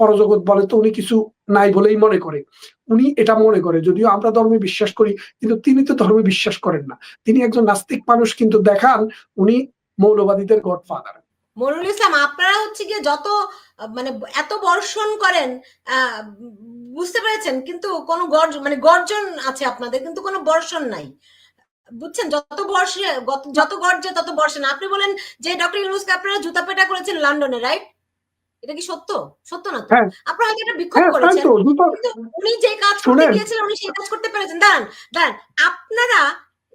পরজগৎ বলে, তো উনি কিছু নাই বলেই মনে করে। উনি এটা মনে করে, যদিও আমরা ধর্মে বিশ্বাস করি, কিন্তু তিনি তো ধর্মে বিশ্বাস করেন না। তিনি একজন নাস্তিক মানুষ, কিন্তু দেখান উনি মৌলবাদীদের গডফাদার। মনুল ইসলাম, আপনারা হচ্ছে গিয়ে যত মানে এত বর্ষণ করেন বুঝতে পেরেছেন, কিন্তু কোনো গর্জ মানে গর্জন আছে আপনাদের, কিন্তু কোনো বর্ষণ নাই। বুঝছেন? যত বর্ষে, যত গর্জে তত বর্ষণ আপনি বলেন যে ডক্টর ইউনুসকে আপনারা জুতা পেটা করেছেন লন্ডনে রাইট এটা কি সত্য? সত্য না তো? হ্যাঁ। আপনারা হয়তো এটা বিক্ষোভ হ্যাঁ করেছেন। উনি যে কাজ করতে। গিয়েছিলেন উনি সেই কাজ করতে পেরেছেন। দাঁড়ান দাঁড়ান। আপনারা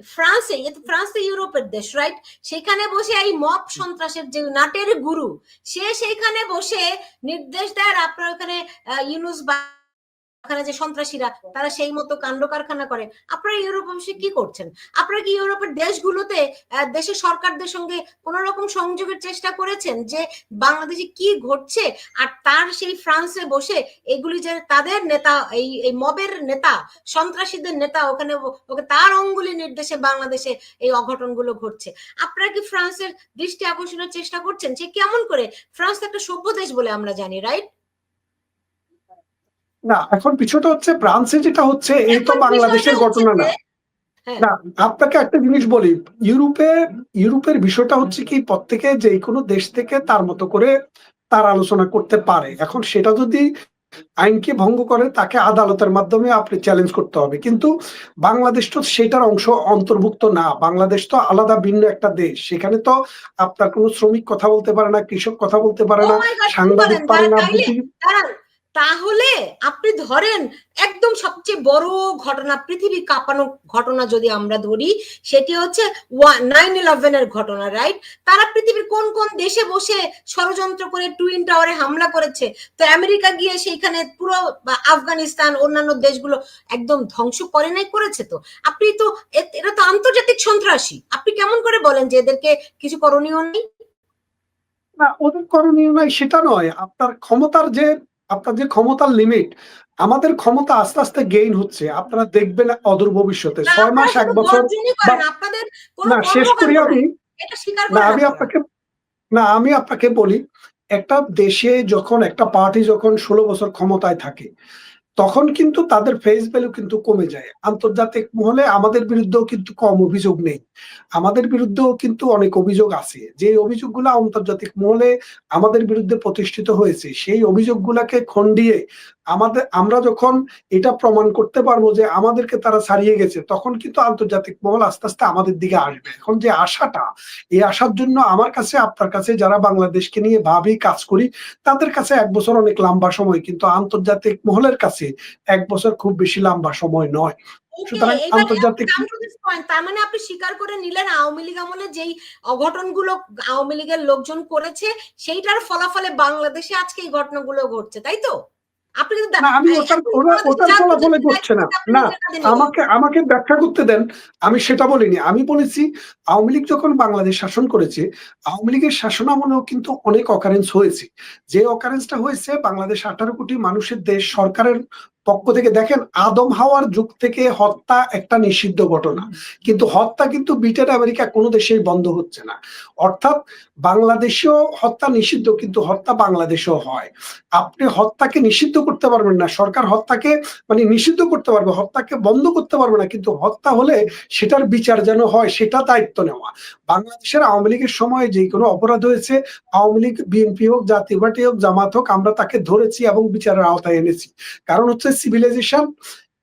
ফ্রান্সে ফ্রান্স তো ইউরোপের দেশ রাইট সেখানে বসে এই মপ সন্ত্রাসের যে নাটের গুরু সে সেইখানে বসে নির্দেশ দেয় আপনার ওখানে ইউনুস বা ওখানে যে সন্ত্রাসীরা, তারা সেই মতো কাণ্ড কারখানা করে। আপনারা ইউরোপ বসে কি করছেন? আপনারা কি ইউরোপের দেশগুলোতে দেশের সরকারদের সঙ্গে কোন রকম সংযোগের চেষ্টা করেছেন যে বাংলাদেশে কি ঘটছে? আর তার সেই ফ্রান্সে বসে এগুলি যে তাদের নেতা, এই এই মবের নেতা, সন্ত্রাসীদের নেতা, ওখানে ওকে তার অঙ্গুলি নির্দেশে বাংলাদেশে এই অঘটনগুলো ঘটছে। আপনারা কি ফ্রান্সের দৃষ্টি আকর্ষণের চেষ্টা করছেন? যে কেমন করে ফ্রান্স একটা সভ্য দেশ বলে আমরা জানি, রাইট? না এখন বিষয়টা হচ্ছে ফ্রান্সে যেটা হচ্ছে এই তো বাংলাদেশের ঘটনা না। হ্যাঁ। না আপনাকে একটা জিনিস বলি ইউরোপে ইউরোপের বিষয়টা হচ্ছে কি প্রত্যেকে যে কোনো দেশ থেকে তার মতো করে তার আলোচনা করতে পারে। এখন সেটা যদি আইনকে ভঙ্গ করে তাকে আদালতের মাধ্যমে আপনি চ্যালেঞ্জ করতে হবে। কিন্তু বাংলাদেশ তো সেটার অংশ অন্তর্ভুক্ত না। বাংলাদেশ তো আলাদা ভিন্ন একটা দেশ। সেখানে তো আপনার কোনো শ্রমিক কথা বলতে পারে না কৃষক কথা বলতে পারে না Oh সাংবাদিক পারে না তাহলে- আপনি ধরেন একদম সবচেয়ে বড় ঘটনা, পৃথিবী কাঁপানো ঘটনা যদি আমরা ধরি, সেটি হচ্ছে নাইন ইলেভেনের ঘটনা রাইট তারা পৃথিবীর কোন কোন দেশে বসে ষড়যন্ত্র করে টুইন টাওয়ারে হামলা করেছে? তো আমেরিকা গিয়ে সেইখানে পুরো আফগানিস্তান, অন্যান্য দেশগুলো একদম ধ্বংস করে নাই, করেছে তো। আপনি তো এটা তো আন্তর্জাতিক সন্ত্রাসী। আপনি কেমন করে বলেন যে এদেরকে কিছু করণীয় নেই? না, ওদের করণীয় নাই, সেটা নয়। আপনার ক্ষমতার যে আপনার যে ক্ষমতার লিমিট আমাদের ক্ষমতা আস্তে আস্তে গেইন হচ্ছে। আপনারা দেখবেন অদূর ভবিষ্যতে। ছয় মাস এক বছর না শেষ করি আমি। না আমি আপনাকে না আমি আপনাকে বলি একটা দেশে যখন একটা পার্টি যখন ষোলো বছর ক্ষমতায় থাকে তখন কিন্তু তাদের ফেস ভ্যালু কিন্তু কমে যায়। আন্তর্জাতিক মহলে আমাদের বিরুদ্ধেও কিন্তু কম অভিযোগ নেই। আমাদের বিরুদ্ধেও কিন্তু অনেক অভিযোগ আছে। যে অভিযোগগুলো আন্তর্জাতিক মহলে আমাদের বিরুদ্ধে প্রতিষ্ঠিত হয়েছে, সেই অভিযোগগুলাকে খন্ডিয়ে আমাদের আমরা যখন এটা প্রমাণ করতে পারব যে আমাদেরকে তারা ছাড়িয়ে গেছে তখন কিন্তু আন্তর্জাতিক মহল আস্তে আস্তে আমাদের দিকে আসবে। এখন যে আশাটা এই আসার জন্য আমার কাছে আপনার কাছে যারা বাংলাদেশকে নিয়ে ভাবি কাজ করি তাদের কাছে এক বছর অনেক লম্বা সময় কিন্তু আন্তর্জাতিক মহলের কাছে এক বছর খুব বেশি লম্বা সময় নয়। সুতরাং আন্তর্জাতিক- তার মানে আপনি স্বীকার করে নিলেন আওয়ামী লীগ আমলে যেই অঘটনগুলো আওয়ামী লীগের লোকজন করেছে সেইটার ফলাফলে বাংলাদেশে আজকে এই ঘটনাগুলো ঘটছে তাই তো? আপনি কিন্তু আমি ওটার ওটার ফলাফলে না। না আমাকে আমাকে ব্যাখ্যা করতে দেন আমি সেটা বলিনি। আমি বলেছি আওয়ামী লীগ যখন বাংলাদেশ শাসন করেছে আওয়ামী লীগের শাসন আমলেও কিন্তু অনেক অকারেন্স হয়েছে। যে অকারেন্সটা হয়েছে বাংলাদেশ আঠারো কোটি মানুষের দেশ সরকারের পক্ষ থেকে দেখেন, আদম হাওয়ার যুগ থেকে হত্যা একটা নিষিদ্ধ ঘটনা। কিন্তু হত্যা কিন্তু ব্রিটেন, আমেরিকা কোনো দেশেই বন্ধ হচ্ছে না। অর্থাৎ বাংলাদেশেও হত্যা নিষিদ্ধ, কিন্তু হত্যা বাংলাদেশেও হয়। আপনি হত্যাকে নিষিদ্ধ করতে পারবেন না। সরকার হত্যাকে মানে নিষিদ্ধ করতে পারবে, হত্যাকে বন্ধ করতে পারবে না। কিন্তু হত্যা হলে সেটার বিচার যেন হয়, সেটা দায়িত্ব নেওয়া। বাংলাদেশের আওয়ামী লীগের সময় যে কোনো অপরাধ হয়েছে, আওয়ামী লীগ, বিএনপি হোক জাতীয় পার্টি হোক, জামাত হোক, আমরা তাকে ধরেছি এবং বিচারের আওতায় এনেছি। কারণ হচ্ছে সিভিলাইজেশন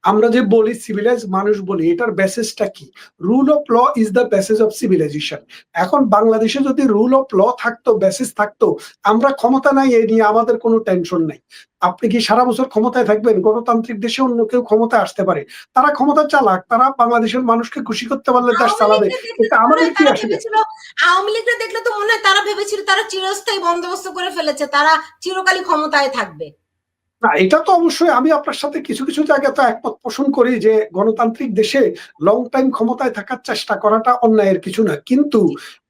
আমরা যে বলি সিভিলাইজ মানুষ বলি এটার বেসিসটা কি? Rule of law is the basis of civilization এখন বাংলাদেশে যদি রুল অফ ল থাকতো বেসিস থাকতো আমরা ক্ষমতা নাই এই নিয়ে আমাদের কোনো টেনশন নাই। আপনি কি সারা বছর ক্ষমতায় থাকবেন? গণতান্ত্রিক দেশে অন্য কেউ ক্ষমতায় আসতে পারে। তারা ক্ষমতা চালাক তারা বাংলাদেশের মানুষকে খুশি করতে পারলে দেশ চালাবে। কিন্তু আমাদের কি আসবে? আওয়ামী লীগকে দেখলে তো মনে হয় তারা ভেবেছিল তারা চিরস্থায়ী বন্দোবস্ত করে ফেলেছে তারা চিরকালই ক্ষমতায় থাকবে। না, এটা তো অবশ্যই আমি আপনার সাথে কিছু কিছু জায়গায় তো একমত পোষণ করি যে গণতান্ত্রিক দেশে লং টাইম ক্ষমতায় থাকার চেষ্টা করাটা অন্যায়ের কিছু না। কিন্তু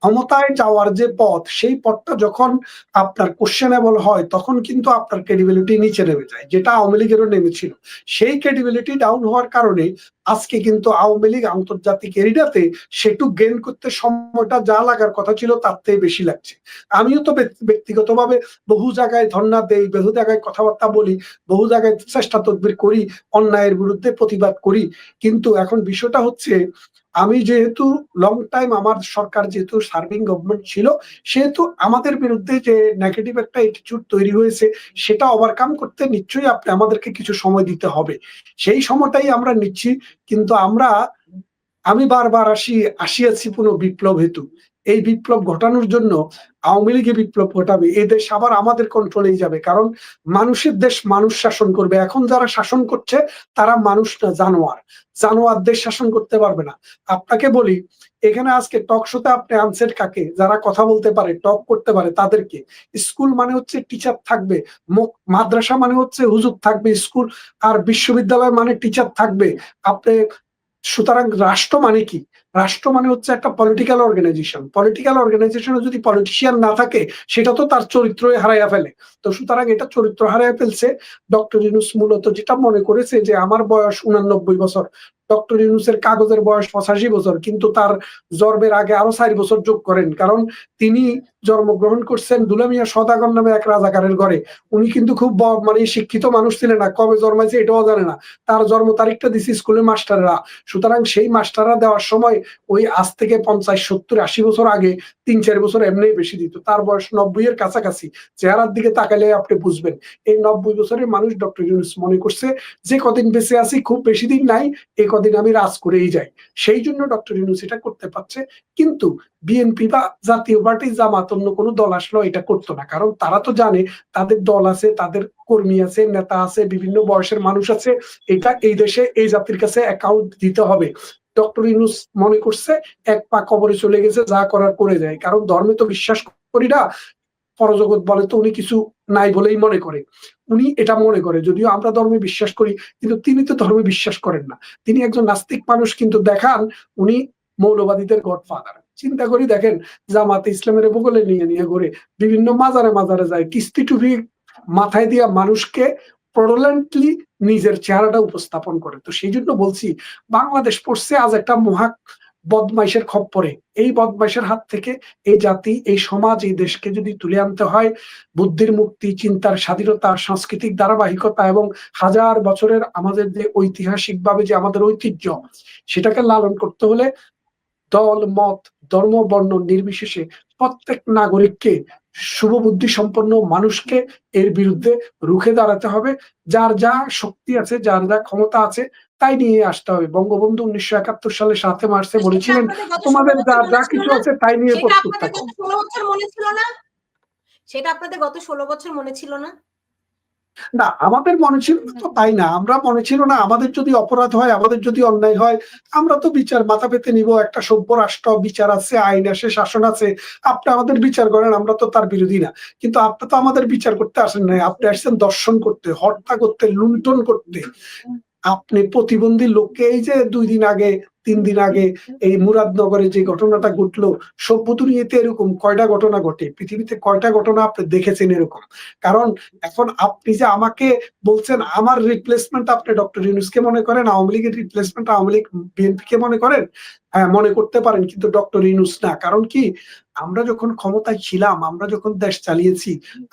ক্ষমতায় যাওয়ার যে পথ, সেই পথটা যখন আপনার কোশ্চেনেবল হয়, তখন কিন্তু আপনার ক্রেডিবিলিটি নিচে নেমে যায়, যেটা আওয়ামী লীগেরও নেমেছিল। সেই ক্রেডিবিলিটি ডাউন হওয়ার কারণে আজকে কিন্তু আওয়ামী লীগ আন্তর্জাতিক এরিয়াতে সেটু গেন করতে সময়টা যা লাগার কথা ছিল তার থেকে বেশি লাগছে। আমিও তো ব্যক্তি- ব্যক্তিগতভাবে বহু জায়গায় ধর্ণা দেই, বহু জায়গায় কথাবার্তা বলি, বহু জায়গায় চেষ্টা তদবির করি, অন্যায়ের বিরুদ্ধে প্রতিবাদ করি। কিন্তু এখন বিষয়টা হচ্ছে আমি যেহেতু লং টাইম আমার সরকার যেহেতু সার্ভিং গভর্নমেন্ট ছিল, সেহেতু আমাদের বিরুদ্ধে যে নেগেটিভ একটা অ্যাটিটিউড তৈরি হয়েছে, সেটা ওভারকাম করতে নিশ্চয়ই আপনি আমাদেরকে কিছু সময় দিতে হবে। সেই সময়টাই আমরা নিচ্ছি, কিন্তু আমরা, আমি বারবার আসি, আসিয়াছি পুনঃ বিপ্লব হেতু। এই বিপ্লব ঘটানোর জন্য আওয়ামী লীগে বিপ্লব ঘটাবে। এই দেশ আবার আমাদের কন্ট্রোলেই যাবে। কারণ মানুষের দেশ মানুষ শাসন করবে। এখন যারা শাসন করছে, তারা মানুষ না, জানোয়ার। জানোয়ার দেশ শাসন করতে পারবে না। আপনাকে বলি, এখানে আজকে টক শোতে আপনি আনসার কাকে? যারা কথা বলতে পারে, টক করতে পারে, তাদেরকে। স্কুল মানে হচ্ছে টিচার থাকবে। মাদ্রাসা মানে হচ্ছে হুজুর থাকবে। স্কুল আর বিশ্ববিদ্যালয় মানে টিচার থাকবে। আপনি, সুতরাং রাষ্ট্র মানে কি? রাষ্ট্র মানে হচ্ছে একটা পলিটিক্যাল অর্গানাইজেশন পলিটিক্যাল অর্গানাইজেশনে যদি পলিটিশিয়ান না থাকে, সেটা তো তার চরিত্রই হারাইয়া ফেলে। তো সুতরাং এটা চরিত্র হারাইয়া ফেলছে ডক্টর ইউনুস মূলত যেটা মনে করেছে যে, আমার বয়স উনানব্বই বছর। ডক্টর ইউনুসের কাগজের বয়স পঁচাশি বছর, কিন্তু তার জন্মের আগে আরও চার বছর যোগ করেন। কারণ তিনি জন্মগ্রহণ করছেন দুলামিয়া সদাগর নামে এক রাজাকারের ঘরে। উনি কিন্তু খুব মানে শিক্ষিত মানুষ ছিলেন না, কবে জন্মাইছে এটাও জানে না। তার জন্ম তারিখটা দিছে স্কুলের মাস্টাররা। সুতরাং সেই মাস্টাররা দেওয়ার সময় ওই আজ থেকে পঞ্চাশ, সত্তর, আশি বছর আগে তিন, চার বছর এমনি বেশি দিত। তার বয়স নব্বই এর কাছাকাছি। চেহারার দিকে তাকালে আপনি বুঝবেন। এই নব্বই বছরের মানুষ ডক্টর ইউনুস মনে করছে, যে কদিন বেঁচে আছি, খুব বেশি দিন নাই এই কদিন আমি রাজ করেই যাই। সেই জন্য ডক্টর ইউনুস এটা করতে পারছে। কিন্তু বিএনপি বা জাতীয় পার্টি, জামাত, অন্য কোনো দল আসলো এটা করতো না। কারণ তারা তো জানে, তাদের দল আছে, তাদের কর্মী আছে, নেতা আছে, বিভিন্ন বয়সের মানুষ আছে। এটা এই দেশে, এই জাতির কাছে অ্যাকাউন্ট দিতে হবে। ডক্টর ইউনুস মনে করছে, এক পা কবরে চলে গেছে, যা করার করে যায় কারণ ধর্মে তো বিশ্বাস করি না, পরজগৎ বলে তো উনি কিছু নাই বলেই মনে করে। উনি এটা মনে করে, যদিও আমরা ধর্মে বিশ্বাস করি, কিন্তু তিনি তো ধর্মে বিশ্বাস করেন না। তিনি একজন নাস্তিক মানুষ, কিন্তু দেখান উনি মৌলবাদীদের গডফাদার। চিন্তা করি দেখেন, জামাতে ইসলামের বগলে নিয়ে নিয়ে ঘুরে বিভিন্ন মাজারে মাজারে যায়, কিস্তি টুপি মাথায় দিয়া মানুষকে প্রডলেন্টলি নিজের চেহারাটা উপস্থাপন করে। তো সেই জন্য বলছি, বাংলাদেশ পড়ছে আজ একটা মহা বদমাইশের খপ্পরে। এই বদমাইশের হাত থেকে এই জাতি, এই সমাজ, এই দেশকে যদি তুলে আনতে হয়, বুদ্ধির মুক্তি, চিন্তার স্বাধীনতা, সাংস্কৃতিক ধারাবাহিকতা এবং হাজার বছরের আমাদের যে ঐতিহাসিক ভাবে যে আমাদের ঐতিহ্য, সেটাকে লালন করতে হলে দল, মত, ধর্ম, বর্ণ নির্বিশেষে প্রত্যেক নাগরিককে শুভবুদ্ধি সম্পন্ন মানুষকে এর বিরুদ্ধে রুখে দাঁড়াতে হবে। যার যা শক্তি আছে যার যা ক্ষমতা আছে তাই নিয়ে আসতে হবে। বঙ্গবন্ধু উনিশশো একাত্তর সালে সাথে মার্চে বলেছিলেন তোমাদের যা যা কিছু আছে তাই নিয়ে প্রস্তুত থাকো। মনে সেটা আপনাদের গত ষোলো বছর মনে ছিল না? না আমাদের মনে ছিল তো তাই না। আমরা মনে ছিল না আমাদের যদি অপরাধ হয় আমাদের যদি অন্যায় হয় আমরা তো বিচার মাথা পেতে নিব। একটা সভ্য রাষ্ট্র বিচার আছে আইন আছে শাসন আছে। আপনি আমাদের বিচার করেন আমরা তো তার বিরোধী না। কিন্তু আপনি তো আমাদের বিচার করতে আসেন নাই। আপনি আসছেন দর্শন করতে হত্যা করতে লুণ্ঠন করতে। আপনি প্রতিবন্ধী লোককে এই যে দুই দিন আগে তিন দিন আগে এই মুরাদনগরে যে ঘটনাটা ঘটলো সভ্য দুনিয়াতে এরকম কয়টা ঘটনা ঘটে? পৃথিবীতে কয়টা ঘটনা আপনি দেখেছেন এরকম? কারণ এখন আপনি যে আমাকে বলছেন, আমার রিপ্লেসমেন্ট আপনি ডক্টর ইউনুসকে মনে করেন, আওয়ামী লীগের রিপ্লেসমেন্ট আওয়ামী লীগ বিএনপি কে মনে করেন? হ্যাঁ মনে করতে পারেন, কিন্তু ডক্টর ইউনুস না। কারণ কি? আমরা যখন ক্ষমতায় ছিলাম, আমরা যখন দেশ চালিয়েছি,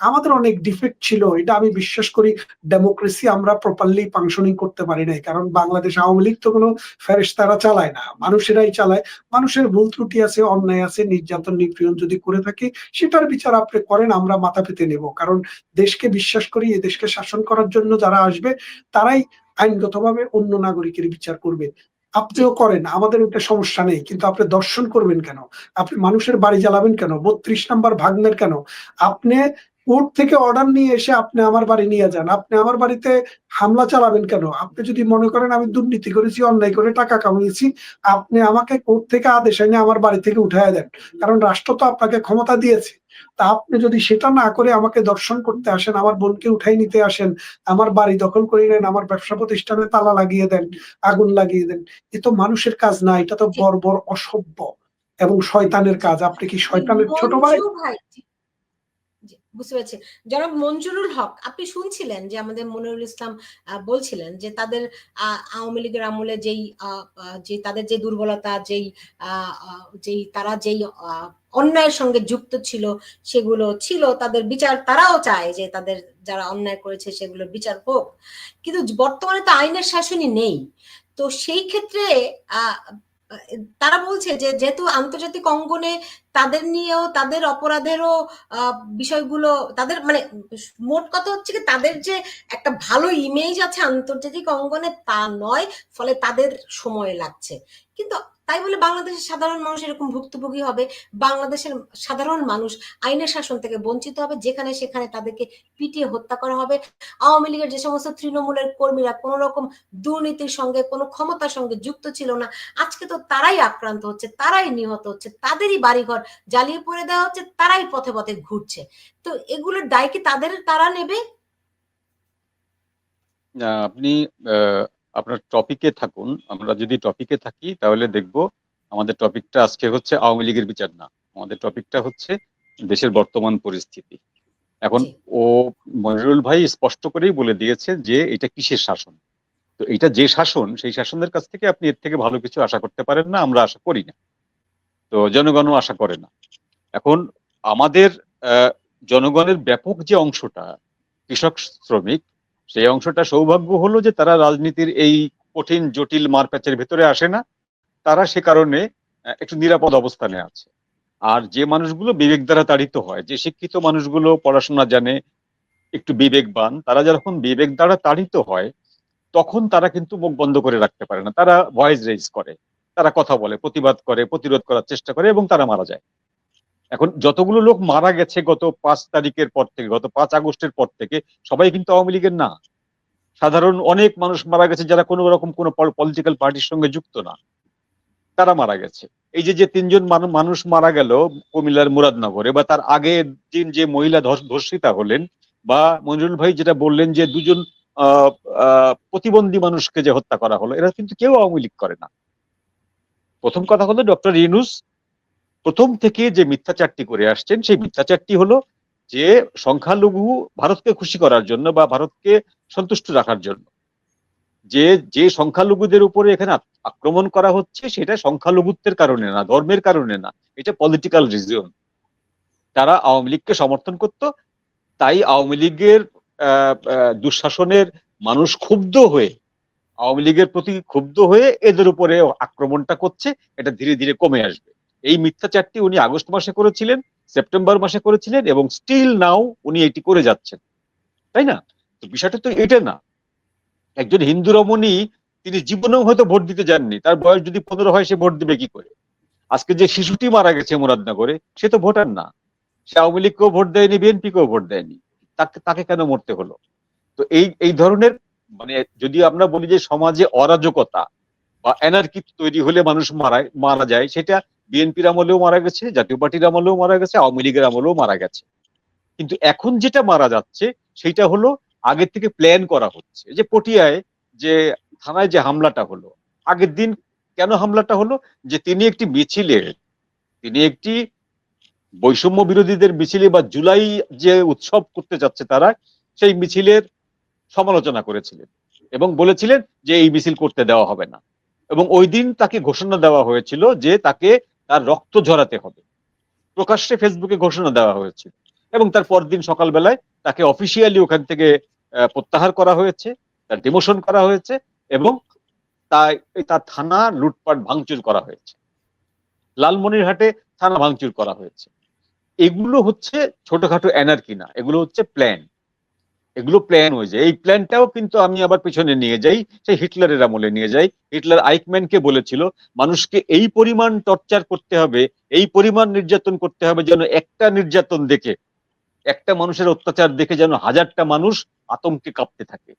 আমাদের অনেক ডিফেক্ট ছিল। এটা আমি বিশ্বাস করি ডেমোক্রেসি আমরা প্রপারলি ফাংশনিং করতে পারি নাই। কারণ বাংলাদেশ আওয়ামী লীগ তো কোনো ফেরেস্তারা ফেরেশতারা চালায় না, মানুষেরাই চালায়। মানুষের ভুল ত্রুটি আছে, অন্যায় আছে, নির্যাতন, নিপীড়ন যদি করে থাকে, সেটার বিচার আপনি করেন, আমরা মাথা পেতে নেব। কারণ দেশকে বিশ্বাস করি, এই দেশকে শাসন করার জন্য যারা আসবে, তারাই আইনগতভাবে অন্য নাগরিকের বিচার করবে। আপনিও করেন, আমাদের ওটা সমস্যা নেই, কিন্তু আপনি দর্শন করবেন কেন? আপনি মানুষের বাড়ি জ্বালাবেন কেন? বত্রিশ নাম্বার ভাগ্নের কেন? আপনি কোর্ট থেকে অর্ডার নিয়ে এসে আপনি আমার বাড়ি নিয়ে যান। আপনি আমার বাড়িতে হামলা চালাবেন কেন? আপনি যদি মনে করেন আমি দুর্নীতি করেছি, অন্যায় করে টাকা কামিয়েছি, আপনি আমাকে কোর্ট থেকে আদেশ এনে আমার বাড়ি থেকে উঠায় দেন। কারণ রাষ্ট্র তো আপনাকে ক্ষমতা দিয়েছে। তা আপনি যদি সেটা না করে আমাকে দর্শন করতে আসেন, আমার বোনকে উঠাই নিতে আসেন, আমার বাড়ি দখল করে নেন, আমার ব্যবসা প্রতিষ্ঠানে তালা লাগিয়ে দেন, আগুন লাগিয়ে দেন, এ তো মানুষের কাজ না, এটা তো বর্বর অসভ্য এবং শয়তানের কাজ। আপনি কি শয়তানের ছোট ভাই বুঝতে পেরেছি। জনাব মঞ্জুরুল হক, আপনি শুনছিলেন যে আমাদের মনিরুল ইসলাম বলছিলেন যে তাদের আওয়ামী লীগের আমলে যেই যে তাদের যে দুর্বলতা, যেই যেই তারা যেই অন্যায়ের সঙ্গে যুক্ত ছিল, সেগুলো ছিল, তাদের বিচার তারাও চায় যে তাদের যারা অন্যায় করেছে সেগুলো বিচার হোক। কিন্তু বর্তমানে তো আইনের শাসনই নেই। তো সেই ক্ষেত্রে তারা বলছে যে, যেহেতু আন্তর্জাতিক অঙ্গনে তাদের নিয়েও, তাদের অপরাধেরও বিষয়গুলো, তাদের মানে মোট কথা হচ্ছে কি, তাদের যে একটা ভালো ইমেজ আছে আন্তর্জাতিক অঙ্গনে তা নয়, ফলে তাদের সময় লাগছে। কিন্তু তাই বলে বাংলাদেশের সাধারণ মানুষ এরকম ভুক্তভোগী হবে। বাংলাদেশের সাধারণ মানুষ আইনের শাসন থেকে বঞ্চিত হবে, যেখানে সেখানে তাদেরকে পিটিয়ে হত্যা করা হবে। আওয়ামী লীগের যে সমস্ত তৃণমূলের কর্মীরা কোন রকম দুর্নীতির সঙ্গে, কোনো ক্ষমতার সঙ্গে যুক্ত ছিল না। আজকে তো তারাই আক্রান্ত হচ্ছে, তারাই নিহত হচ্ছে, তাদেরই বাড়িঘর জ্বালিয়ে পড়ে দেওয়া হচ্ছে, তারাই পথে পথে ঘুরছে। তো এগুলোর দায় কি তাদের, তারা নেবে? আপনি আপনার টপিকে থাকুন আমরা যদি টপিকে থাকি তাহলে দেখব আমাদের টপিকটা আজকে হচ্ছে আওয়ামী লীগের বিচার না। আমাদের টপিকটা হচ্ছে দেশের বর্তমান পরিস্থিতি। এখন ও মনিরুল ভাই স্পষ্ট করেই বলে দিয়েছে যে এটা কিসের শাসন? তো এটা যে শাসন সেই শাসনের কাছ থেকে আপনি এর থেকে ভালো কিছু আশা করতে পারেন না আমরা আশা করি না। তো জনগণও আশা করে না। এখন আমাদের আহ, জনগণের ব্যাপক যে অংশটা কৃষক শ্রমিক সেই অংশটা সৌভাগ্য হলো যে তারা রাজনীতির এই কঠিন, জটিল মারপ্যাচের ভেতরে আসে না। তারা সে কারণে একটু নিরাপদ অবস্থানে আছে। আর যে মানুষগুলো বিবেক দ্বারা তাড়িত হয়, যে শিক্ষিত মানুষগুলো পড়াশোনা জানে, একটু বিবেকবান, তারা যখন বিবেক দ্বারা তাড়িত হয়, তখন তারা কিন্তু মুখ বন্ধ করে রাখতে পারে না। তারা ভয়েস রেজ করে, তারা কথা বলে, প্রতিবাদ করে, প্রতিরোধ করার চেষ্টা করে এবং তারা মারা যায়। এখন যতগুলো লোক মারা গেছে গত পাঁচ তারিখের পর থেকে, গত পাঁচ আগস্টের পর থেকে, সবাই কিন্তু আওয়ামী লীগের না। সাধারণ অনেক মানুষ মারা গেছে যারা কোনো রকম কোনো পলিটিক্যাল পার্টির সঙ্গে যুক্ত না। তারা মারা গেছে। এই যে যে তিনজন মানুষ মারা গেল কুমিল্লার মুরাদনগরে বা তার আগের দিন যে মহিলা ধর্ষ- ধর্ষিতা হলেন বা মঞ্জুরুল ভাই যেটা বললেন যে দুজন প্রতিবন্ধী মানুষকে যে হত্যা করা হলো, এরা কিন্তু কেউ আওয়ামী লীগ করে না। প্রথম কথা হলো ডক্টর ইউনুস প্রথম থেকে যে মিথ্যাচারটি করে আসছেন, সেই মিথ্যাচারটি হলো যে সংখ্যালঘু ভারতকে খুশি করার জন্য বা ভারতকে সন্তুষ্ট রাখার জন্য। যে যে সংখ্যালঘুদের উপরে এখানে আক্রমণ করা হচ্ছে, সেটা সংখ্যালঘুত্বের কারণে না, ধর্মের কারণে না, এটা পলিটিক্যাল রিজন তারা আওয়ামী লীগকে সমর্থন করত, তাই আওয়ামী লীগের দুঃশাসনের মানুষ ক্ষুব্ধ হয়ে, আওয়ামী লীগের প্রতি ক্ষুব্ধ হয়ে এদের উপরে আক্রমণটা করছে, এটা ধীরে ধীরে কমে আসবে। এই মিথ্যাচারটি উনি আগস্ট মাসে করেছিলেন, সেপ্টেম্বর মাসে করেছিলেন এবং স্টিল নাও উনি এটি করে যাচ্ছেন। তাই না? তো বিষয়টা তো এটা না। একজন হিন্দু রমণী, তিনি জীবনেও হয়তো ভোট দিতে যাননি, তার বয়স যদি পনেরো হয় সে ভোট দিবে কি করে? আজকে যে শিশুটি মারা গেছে মুরাদনগরে, সে তো ভোটার না। সে আওয়ামী লীগকেও ভোট দেয়নি, বিএনপিকেও ভোট দেয়নি। তাকে তাকে কেন মরতে হলো? তো এই এই ধরনের মানে যদি আমরা বলি যে সমাজে অরাজকতা বা এনার্কি তৈরি হলে মানুষ মারা মারা যায়, সেটা বিএনপির আমলেও মারা গেছে, জাতীয় পার্টির আমলেও মারা গেছে, আওয়ামী লীগের আমলেও মারা গেছে। কিন্তু এখন যেটা মারা যাচ্ছে সেটা হলো আগের থেকে প্ল্যান করা হচ্ছে। যে পটিয়ায় যে থানায় যে হামলাটা হলো, আগের দিন কেন হামলাটা হলো? যে তিনি একটি মিছিলে, তিনি একটি বৈষম্য বিরোধীদের মিছিলে বা জুলাই যে উৎসব করতে যাচ্ছে তারা, সেই মিছিলের সমালোচনা করেছিলেন এবং বলেছিলেন যে এই মিছিল করতে দেওয়া হবে না। এবং ওই দিন তাকে ঘোষণা দেওয়া হয়েছিল যে তাকে তার রক্ত ঝরাতে হবে। প্রকাশ্যে ফেসবুকে ঘোষণা দেওয়া হয়েছে এবং তার পরদিন সকালবেলায় তাকে অফিসিয়ালি ওখান থেকে প্রত্যাহার করা হয়েছে, তার ডিমোশন করা হয়েছে এবং তাই তার থানা লুটপাট ভাঙচুর করা হয়েছে। লালমনিরহাটে থানা ভাঙচুর করা হয়েছে। এগুলো হচ্ছে ছোটখাটো এনার্কি না, এগুলো হচ্ছে প্ল্যান এগুলো প্ল্যান হয়ে যায়। এই প্ল্যানটাও কিন্তু আমি আবার পিছনে নিয়ে যাই, সেই হিটলারের আমলে নিয়ে যাই। হিটলার আইকম্যানকে বলেছিল, মানুষকে এই পরিমাণ টর্চার করতে হবে, এই পরিমাণ নির্যাতন করতে হবে যেন একটা নির্যাতন দেখে, একটা মানুষের অত্যাচার দেখে যেন হাজারটা মানুষ আতঙ্কে কাঁপতে থাকে।